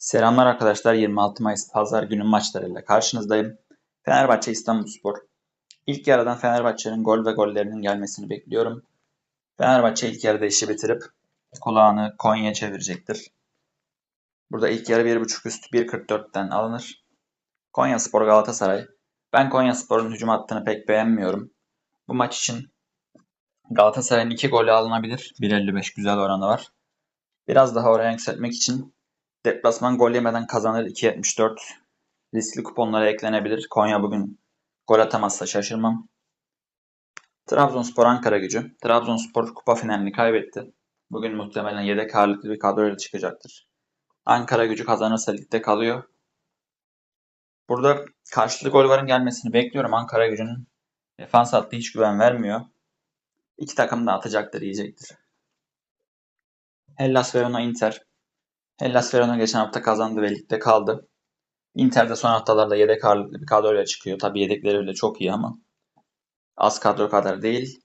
Selamlar arkadaşlar. 26 Mayıs Pazar günü maçlarıyla karşınızdayım. Fenerbahçe İstanbulspor. İlk yarıdan Fenerbahçe'nin gol ve gollerinin gelmesini bekliyorum. Fenerbahçe ilk yarıda işi bitirip kulağını Konya'ya çevirecektir. Burada ilk yarı 1.5 üst 1.44'ten alınır. Konya Spor Galatasaray. Ben Konya Spor'un hücum hattını pek beğenmiyorum. Bu maç için Galatasaray'ın 2 golü alınabilir. 1.55 güzel oranı var. Biraz daha oraya yükseltmek için Deplasman gol yemeden kazanır 2.74. Riskli kuponlara eklenebilir. Konya bugün gol atamazsa şaşırmam. Trabzonspor Ankara gücü. Trabzonspor kupa finalini kaybetti. Bugün muhtemelen yedek ağırlıklı bir kadroyla çıkacaktır. Ankara gücü kazanırsa ligde kalıyor. Burada karşılıklı gollerin gelmesini bekliyorum. Ankara gücünün defans hattı hiç güven vermiyor. İki takım da atacaktır, yiyecektir. Hellas Verona Inter. Hellas Verona geçen hafta kazandı ve ligde kaldı. Inter de son haftalarda yedek ağırlıklı bir kadroyla çıkıyor. Tabi yedekleri bile çok iyi ama az kadro kadar değil.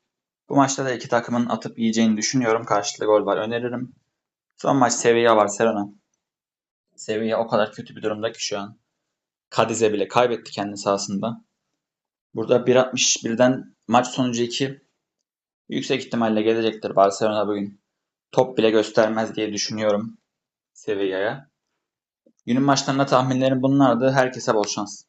Bu maçta da iki takımın atıp yiyeceğini düşünüyorum. Karşılıklı gol var öneririm. Son maç Sevilla Barcelona. Sevilla o kadar kötü bir durumda ki şu an. Kadiz'e bile kaybetti kendi sahasında. Burada 1.61'den maç sonucu 2 yüksek ihtimalle gelecektir Barcelona bugün. Top bile göstermez diye düşünüyorum. Sevilla'ya. Günün maçlarında tahminlerim bunlardı. Herkese bol şans.